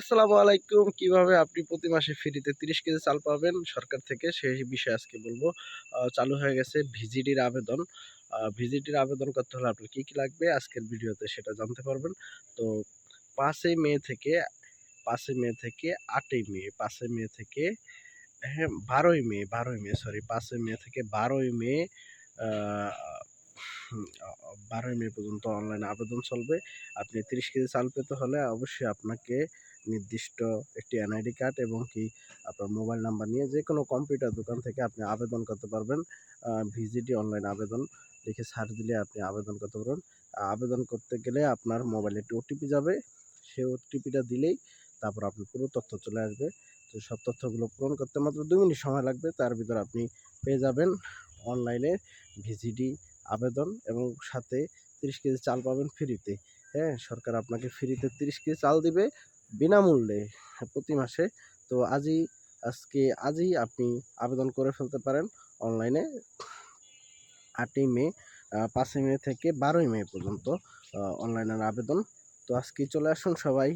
আসসালামু আলাইকুম। কীভাবে আপনি প্রতি মাসে ফ্রিতে তিরিশ কেজি চাল পাবেন? সরকার থেকে সেই বিষয়ে আজকে বলব। চালু হয়ে গেছে ভিজিডির আবেদন। ভিজিডির আবেদন করতে হলে আপনার কি কি লাগবে আজকের ভিডিওতে সেটা জানতে পারবেন। তো পাঁচই মে থেকে, পাঁচই মে থেকে আটই মে, পাঁচই মে থেকে হ্যাঁ বারোই মে বারোই মে সরি পাঁচই মে থেকে বারোই মে বারোই মে পর্যন্ত অনলাইনে আবেদন চলবে। আপনি তিরিশ কেজি চাল পেতে হলে অবশ্যই আপনাকে নির্দিষ্ট একটি এনআইডি কার্ড এবং কি আপনার মোবাইল নাম্বার নিয়ে যে কোনো কম্পিউটার দোকান থেকে আপনি আবেদন করতে পারবেন। ভিজিটি অনলাইন আবেদন লিখে সার্চ দিলে আপনি আবেদন করতে পারবেন। আবেদন করতে গেলে আপনার মোবাইলে একটি ওটিপি যাবে। সেই ওটিপিটা দিলেই তারপর আপনার পুরো তথ্য চলে আসবে। তো সব তথ্যগুলো পূরণ করতে মাত্র দু মিনিট সময় লাগবে। তার ভিতরে আপনি পেয়ে যাবেন অনলাইনে ভিজিডি আবেদন এবং সাথে তিরিশ কেজি চাল পাবেন ফ্রিতে। হ্যাঁ সরকার আপনাকে ফ্রিতে তিরিশ কেজি চাল দিবে। বিনামূল্যে প্রতি মাসে। তো আজই, আজকে আজই আপনি আবেদন করে ফেলতে পারেন অনলাইনে আটই মে পাঁচই মে থেকে বারোই মে পর্যন্ত অনলাইনের আবেদন। তো আজকে চলে আসুন সবাই।